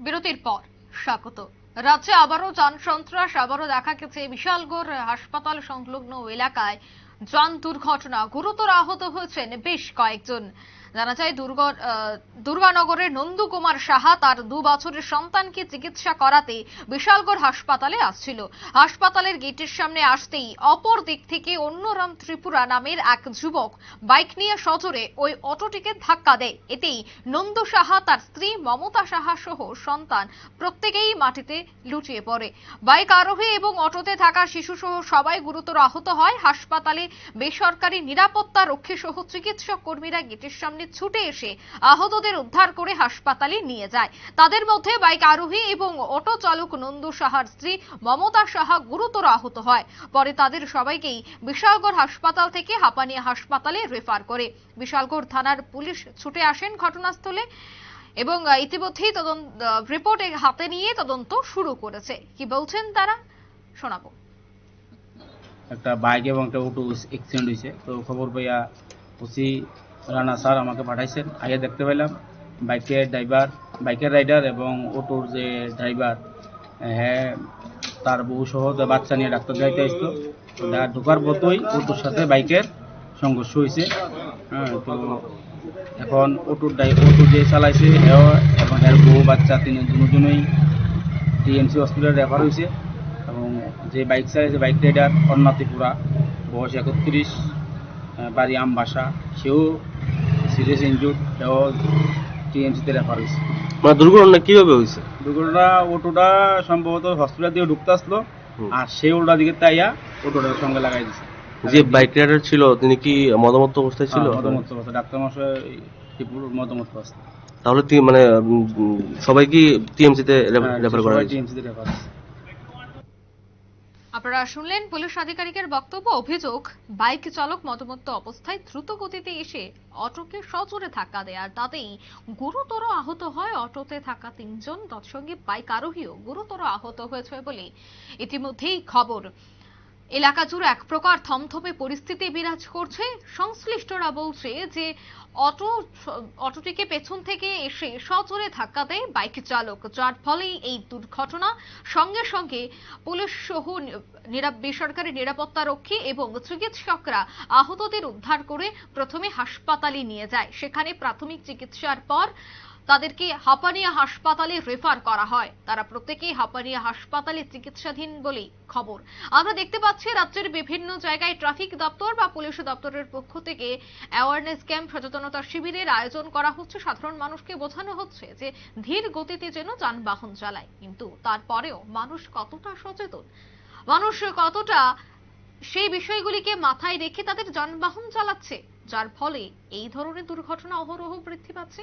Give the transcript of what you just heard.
বিরতির পর। স্বাগত। রাজ্যে আবারও যান সন্ত্রাস আবারও দেখা গেছে বিশালগড় হাসপাতাল সংলগ্ন এলাকায় যান দুর্ঘটনা, গুরুতর আহত হয়েছেন বেশ কয়েকজন। জানা যায়, দুর্গ দুর্গানগরের নন্দু কুমার সাহা তার দু বছরের সন্তানকে চিকিৎসা করাতে বিশালগড় হাসপাতালে আসছিল। হাসপাতালের গেটের সামনে আসতেই অপর দিক থেকে অন্যরাম ত্রিপুরা নামের এক যুবক বাইক নিয়ে সজোরে ওই অটোটিকে ধাক্কা দেয়। এতেই নন্দু সাহা তার স্ত্রী মমতা সাহা সহ সন্তান প্রত্যেকেই মাটিতে লুটিয়ে পড়ে। বাইক আরোহী এবং অটোতে থাকা শিশু সহ সবাই গুরুতর আহত হয়। হাসপাতালে বেসরকারি নিরাপত্তা রক্ষী সহ চিকিৎসক কর্মীরা গেটের সামনে ছুটে এসে আহতদের উদ্ধার করে হাসপাতালে নিয়ে যায়। তাদের মধ্যে বাইক আরোহী এবং অটো চালক নন্দু সাহার স্ত্রী মমতা সাহা গুরুতর আহত হয়। পরে তাদের সবাইকেই বিশালগড় হাসপাতাল থেকে হাপানিয়া হাসপাতালে রেফার করে। বিশালগড় থানার পুলিশ ছুটে আসেন ঘটনাস্থলে এবং ইতিমধ্যেই তদন্ত, রিপোর্ট হাতে নিয়ে তদন্ত শুরু করেছে। কি বলছেন তারা? শোনাবো। একটা বাইক এবং একটা অটো অ্যাক্সিডেন্ট হয়েছে। তো খবর পাইয়া ওসি রানা স্যার আমাকে পাঠাইছেন। আগে দেখতে পেলাম, বাইকের ড্রাইভার বাইকের রাইডার এবং অটোর যে ড্রাইভার হ্যাঁ তার বউ সহ বাচ্চা নিয়ে ডাক্তার যাইতে আসতো ঢোকার মতোই অটোর সাথে বাইকের সংঘর্ষ হয়েছে। হ্যাঁ তো এখন অটোর ড্রাই অটো যে চালাইছে, হেও এবং এর বউ, বাচ্চা তিনি দুজনেই টিএমসি হসপিটাল রেফার হয়েছে। এবং যে বাইক চালাইছে বাইক রাইডার অন্না ত্রিপুরা বয়স একত্রিশ বাড়ি আমবাসা। সেও সিরিয়াস ইনজুর সেও টিএমসিতে রেফার হয়েছে। মানে দুর্ঘটনা কীভাবে হয়েছে? দুর্ঘটনা অটোটা সম্ভবত হসপিটাল দিয়ে ঢুকতে আসলো আর সেই উল্টা দিকে তাইয়া অটোটার সঙ্গে লাগাই দিছে। যে বাইক রাইডার ছিল তিনি কি মদমত্ত অবস্থায় ছিল? হ্যাঁ, মতামত অবস্থা ডাক্তার মশাই ত্রিপুর মতামত অবস্থা তাহলে তিনি মানে সবাই কি টিএমসি তে রেফার করা হয়েছে? টিএমসিতে রেফার আপনারা শুনলেন পুলিশ আধিকারিকের বক্তব্য, অভিযোগ, বাইক চালক মতমত্ত অবস্থায় দ্রুত গতিতে এসে অটোকে সজোরে ধাক্কা দেয়। আর তাতেই গুরুতর আহত হয় অটোতে থাকা তিনজন। তৎসঙ্গে বাইক আরোহীও গুরুতর আহত হয়েছে বলে ইতিমধ্যেই খবর। এলাকা জুড়ে এক প্রকার থমথমে পরিস্থিতি বিরাজ করছে। সংশ্লিষ্টরা বলছে যে অটো, অটোটিকে পেছন থেকে এসে সজোরে ধাক্কা দেয় বাইক চালক, যার ফলেই এই দুর্ঘটনা। সঙ্গে সঙ্গে পুলিশ সহ বেসরকারি নিরাপত্তা রক্ষী এবং চিকিৎসকরা আহতদের উদ্ধার করে প্রথমে হাসপাতালে নিয়ে যায়। সেখানে প্রাথমিক চিকিৎসার পর তাদেরকে হাপানিয়া হাসপাতালে রেফার করা হয়। তারা প্রত্যেকেই হাপানিয়া হাসপাতালে চিকিৎসাধীন বলেই খবর। আমরা দেখতে পাচ্ছি রাজ্যের বিভিন্ন জায়গায় ট্রাফিক দপ্তর বা পুলিশ দপ্তরের পক্ষ থেকে অ্যাওয়ারনেস ক্যাম্প সচেতনতা শিবিরের আয়োজন করা হচ্ছে। সাধারণ মানুষকে বোঝানো হচ্ছে যে ধীর গতিতে যেন যানবাহন চালায়। কিন্তু তারপরেও মানুষ কতটা সচেতন? মানুষ কতটা সেই বিষয়গুলিকে মাথায় রেখে তাদের যানবাহন চালাচ্ছে, যার ফলে এই ধরনের দুর্ঘটনা অহরহ বৃদ্ধি পাচ্ছে?